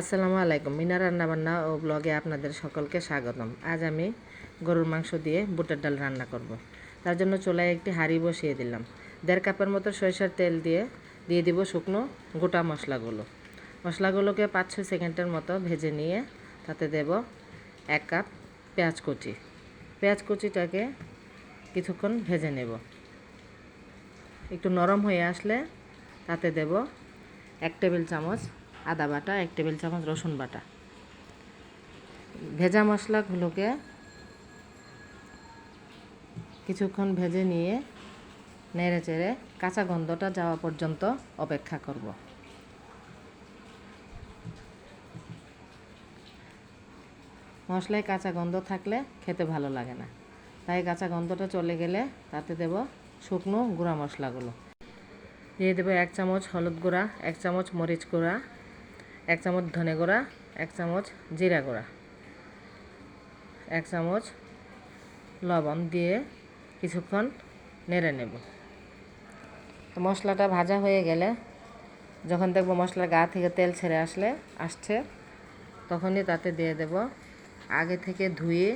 আসসালামু আলাইকুম। মিনা রান্নাবান্না ও ব্লগে আপনাদের সকলকে স্বাগতম। আজ আমি গরুর মাংস দিয়ে বুটের ডাল রান্না করব। তার জন্য চুলায় একটি হাঁড়ি বসিয়ে দিলাম। দেড় কাপের মতো সরিষার তেল দিয়ে দিয়ে দিব শুকনো গোটা মশলাগুলো। মশলাগুলোকে পাঁচ ছয় সেকেন্ডের মতো ভেজে নিয়ে তাতে দেব এক কাপ পেঁয়াজ কুচি। পেঁয়াজ কুচিটাকে কিছুক্ষণ ভেজে নেব। একটু নরম হয়ে আসলে তাতে দেব এক টেবিল চামচ আদা বাটা, এক টেবিল চামচ রসুন বাটা। ভেজা মশলাগুলোকে কিছুক্ষণ ভেজে নিয়ে নেড়ে চেড়ে কাঁচা গন্ধটা যাওয়া পর্যন্ত অপেক্ষা করব। মশলায় কাঁচা গন্ধ থাকলে খেতে ভালো লাগে না। তাই কাঁচা গন্ধটা চলে গেলে তাতে দেব শুকনো গুঁড়া মশলাগুলো। দিয়ে দেবো এক চামচ হলুদ গুঁড়া, এক চামচ মরিচ গুঁড়া এক চামচ ধনে গুঁড়া, এক চামচ জিরা গুঁড়া, এক চামচ লবণ দিয়ে কিছুক্ষণ নেড়ে নেব। মশলাটা ভাজা হয়ে গেলে যখন দেখব মশলার গা থেকে তেল ছেড়ে আসলে, আসছে, তখনই তাতে দিয়ে দেব আগে থেকে ধুয়ে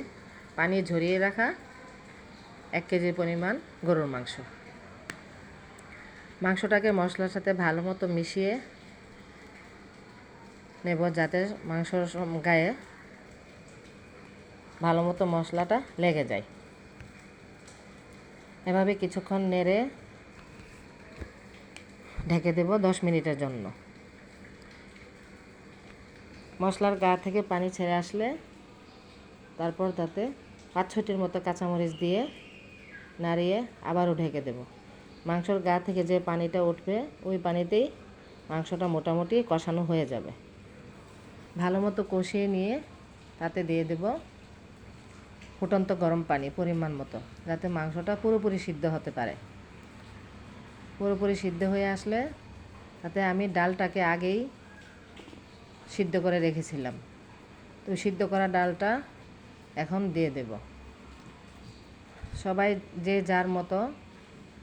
পানি ঝরিয়ে রাখা এক কেজি পরিমাণ গরুর মাংস। মাংসটাকে মশলার সাথে ভালো মতো মিশিয়ে নেব যাতে মাংসর গায়ে ভালো মতো মশলাটা লেগে যায়। এভাবে কিছুক্ষণ নেড়ে ঢেকে দেব দশ মিনিটের জন্য। মশলার গা থেকে পানি ছেড়ে আসলে তারপর তাতে পাঁচ ছটির মতো কাঁচামরিচ দিয়ে নাড়িয়ে আবারও ঢেকে দেব। মাংসর গা থেকে যে পানিটা উঠবে, ওই পানিতেই মাংসটা মোটামুটি কষানো হয়ে যাবে। ভালো মতো কষিয়ে নিয়ে তাতে দিয়ে দেব ফুটন্ত গরম পানি পরিমাণ মতো, যাতে মাংসটা পুরোপুরি সিদ্ধ হতে পারে। পুরোপুরি সিদ্ধ হয়ে আসলে তাতে আমি ডালটাকে আগেই সিদ্ধ করে রেখেছিলাম। তো সিদ্ধ করা ডালটা এখন দিয়ে দেব। সবাই যে যার মতো,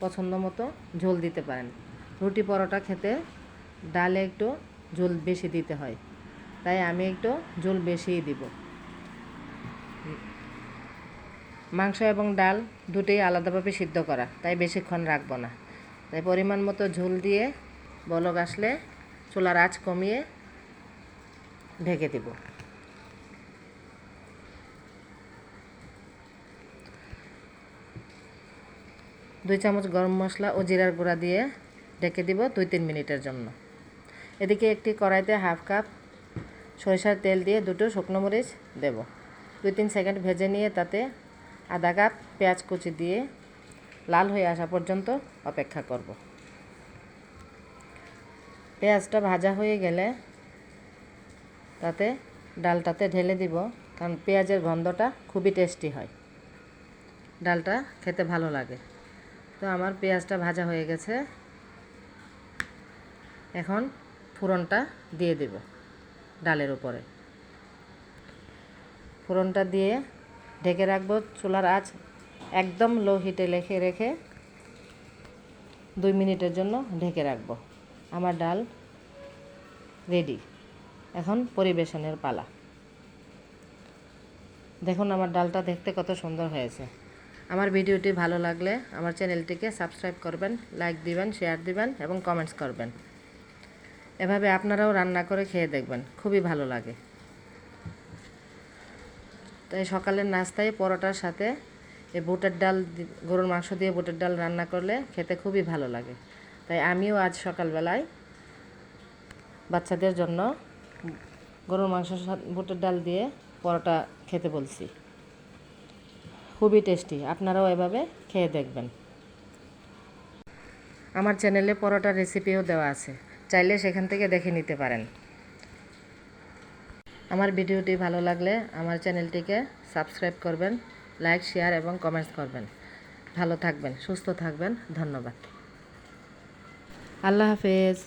পছন্দ মতো ঝোল দিতে পারেন। রুটি পরোটা খেতে ডালে একটু ঝোল বেশি দিতে হয়। তাই আমি একটু ঝোল বেশিই দিব। মাংস এবং ডাল দুটোই আলাদাভাবে সিদ্ধ করা, তাই বেশিক্ষণ রাখব না। তাই পরিমাণ মতো ঝোল দিয়ে বলক আসলে চুলার আঁচ কমিয়ে ঢেকে দিব। দুই চামচ গরম মশলা ও জিরার গুঁড়া দিয়ে ঢেকে দিব দুই তিন মিনিটের জন্য। এদিকে একটি কড়াইতে হাফ কাপ সরিষার তেল দিয়ে দুটো শুকনো মরিচ দেব। দুই তিন সেকেন্ড ভেজে নিয়ে তাতে আধা কাপ, পেঁয়াজ কুচি দিয়ে লাল হয়ে আসা পর্যন্ত অপেক্ষা করব। পেঁয়াজটা ভাজা হয়ে গেলে তাতে ডালটাতে ঢেলে দিব, কারণ পেঁয়াজের গন্ধটা খুবই টেস্টি হয়। ডালটা খেতে ভালো লাগে। তো আমার পেঁয়াজটা ভাজা হয়ে গেছে। এখন ফোড়নটা দিয়ে দেব। ডালের উপরে। ফোড়নটা দিয়ে ঢেকে রাখব চুলার আঁচ একদম লো হিটে রেখে রেখে দুই মিনিটের জন্য ঢেকে রাখব। আমার ডাল রেডি। এখন পরিবেশনের পালা। দেখুন আমার ডালটা দেখতে কত সুন্দর হয়েছে। আমার ভিডিওটি ভালো লাগলে আমার চ্যানেলটিকে সাবস্ক্রাইব করবেন, লাইক দিবেন, শেয়ার দিবেন এবং কমেন্টস করবেন। এভাবে আপনারাও রান্না করে খেয়ে দেখবেন, খুবই ভালো লাগে। তাই সকালের নাস্তায় পরোটার সাথে এই বুটের ডাল গরুর মাংস দিয়ে বুটের ডাল রান্না করলে খেতে খুবই ভালো লাগে। তাই আমিও আজ সকালবেলায় বাচ্চাদের জন্য গরুর সাথে বুটের ডাল দিয়ে পরোটা খেতে বলছি। খুবই টেস্টি, আপনারাও এভাবে খেয়ে দেখবেন। আমার চ্যানেলে পরোটার রেসিপিও দেওয়া আছে। চাইলে সেখান থেকে দেখে নিতে পারেন। আমার ভিডিওটি ভালো লাগলে আমার চ্যানেলটিকে সাবস্ক্রাইব করবেন, লাইক, শেয়ার এবং কমেন্টস করবেন। ভালো থাকবেন, সুস্থ থাকবেন, ধন্যবাদ। আল্লাহ হাফেজ।